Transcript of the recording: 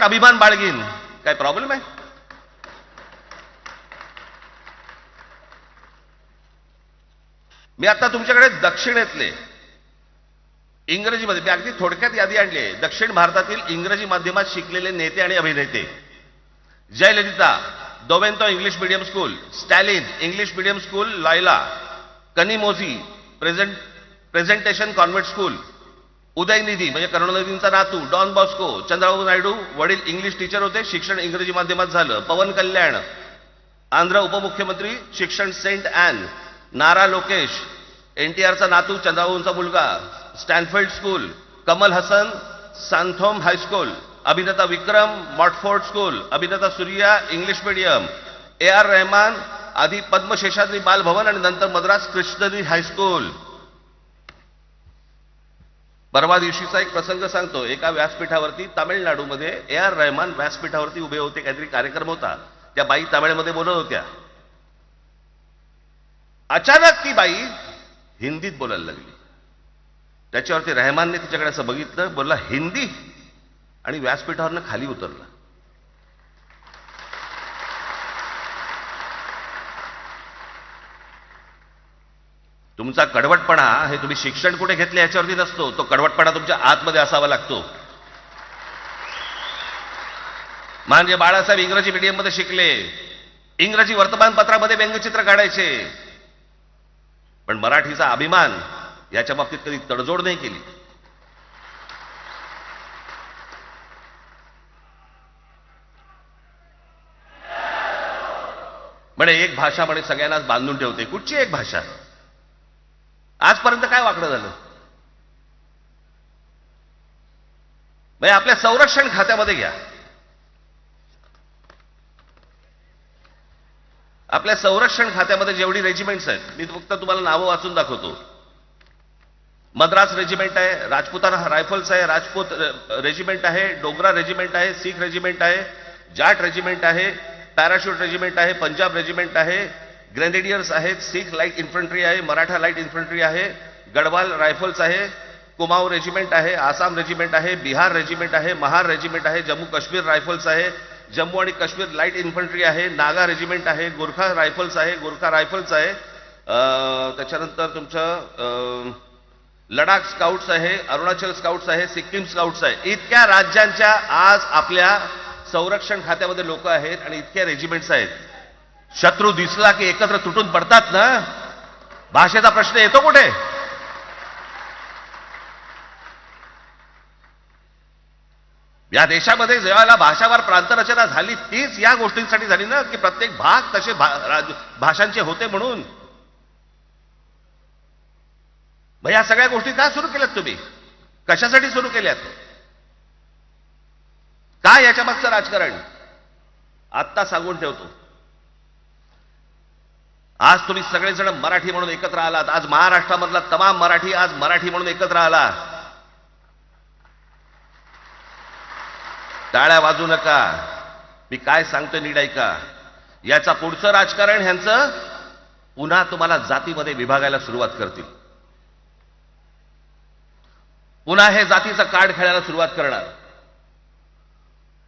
पण अभिमान बाळगीन. काय प्रॉब्लेम आहे? मी आता तुमच्याकडे दक्षिणेतले इंग्रजीमध्ये मी अगदी थोडक्यात यादी आणली आहे. दक्षिण भारतातील इंग्रजी माध्यमात शिकलेले नेते आणि अभिनेते. Jayalalitha Doveton English medium school Stalin English medium school Loyola Kanimozhi present presentation convent school Udhayanidhi म्हणजे करुणानिधींचा नातू डॉन बॉस्को चंद्रबाबू नायडू वडील इंग्लिश टीचर होते शिक्षण इंग्रजी माध्यमात झालं. पवन कल्याण आंध्र उपमुख्यमंत्री शिक्षण सेंट अॅन नारा लोकेश एन टी आरचा नातू चंद्रबाबूंचा मुलगा Stanfield school Kamal Haasan Santhome high school अभिनेता विक्रम मॉटफोर्ड स्कूल अभिनेता Suriya English medium A R Rahman आधी पद्मशेषाद्री बालभवन आणि नंतर मद्रास कृष्णरी हायस्कूल. परवा दिवशीचा एक प्रसंग सांगतो. एका व्यासपीठावरती तामिळनाडूमध्ये ए आर रहमान व्यासपीठावरती उभे होते. काहीतरी कार्यक्रम होता. त्या बाई तामिळमध्ये बोलत होत्या. अचानक ती बाई हिंदीत बोलायला लागली. त्याच्यावरती रहमानने तिच्याकडे असं बघितलं. बोलला हिंदी? आणि व्यासपीठावरनं खाली उतरला. तुमचा कडवटपणा हे तुम्ही शिक्षण कुठे घेतले याच्यावरती नसतो. तो कडवटपणा तुमच्या आतमध्ये असावा लागतो. म्हणजे बाळासाहेब इंग्रजी मीडियममध्ये शिकले. इंग्रजी वर्तमानपत्रामध्ये व्यंगचित्र काढायचे. पण मराठीचा अभिमान याच्या बाबतीत कधी तडजोड नाही केली. म्हणे एक भाषा म्हणे सगळ्यांनाच बांधून ठेवते. कुठची एक भाषा? आजपर्यंत काय वाकडं झालं? म्हणजे आपल्या संरक्षण खात्यामध्ये घ्या. आपल्या संरक्षण खात्यामध्ये जेवढी रेजिमेंट्स आहेत मी फक्त तुम्हाला नावं वाचून दाखवतो. मद्रास रेजिमेंट आहे राजपुताना रायफल्स आहे राजपूत रेजिमेंट आहे डोगरा रेजिमेंट आहे सीख रेजिमेंट आहे जाट रेजिमेंट आहे पॅराशूट रेजिमेंट आहे पंजाब रेजिमेंट आहे ग्रेनेडियर्स आहेत सिख लाइट इन्फंट्री आहे मराठा लाइट इन्फंट्री आहे गडवाल रायफल्स आहे कुमाऊ रेजिमेंट आहे आसाम रेजिमेंट आहे बिहार रेजिमेंट आहे महार रेजिमेंट आहे जम्मू काश्मीर रायफल्स आहे जम्मू आणि काश्मीर लाइट इन्फंट्री आहे नागा रेजिमेंट आहे गोरखा रायफल्स आहे गोरखा रायफल्स आहे त्याच्यानंतर तुमचं लडाख स्काउट्स आहे अरुणाचल स्काउट्स आहे सिक्कीम स्काउट्स आहे. इतक्या राज्यांच्या आज आपल्या संरक्षण खात्यामध्ये लोक आहेत आणि इतक्या रेजिमेंट्स आहेत. शत्रू दिसला की एकत्र तुटून पडतात ना? भाषेचा प्रश्न येतो कुठे? या देशामध्ये जेव्हा भाषावर प्रांतरचना झाली तीच या गोष्टींसाठी झाली ना की प्रत्येक भाग तसे भा- राज- भाषांचे होते म्हणून. मग या सगळ्या गोष्टी का सुरू केल्यात तुम्ही? कशासाठी सुरू केल्यात? काय याच्या मागचं राजकारण? आत्ता सांगून ठेवतो. आज तुम्ही सगळेजण मराठी म्हणून एकत्र आलात. आज महाराष्ट्रामधला तमाम मराठी आज मराठी म्हणून एकत्र आला. टाळ्या वाजू नका. मी काय सांगतोय नीट ऐका. याचा पुढचं राजकारण ह्यांचं पुन्हा तुम्हाला जातीमध्ये विभागायला सुरुवात करतील. पुन्हा हे जातीचं कार्ड खेळायला सुरुवात करणार.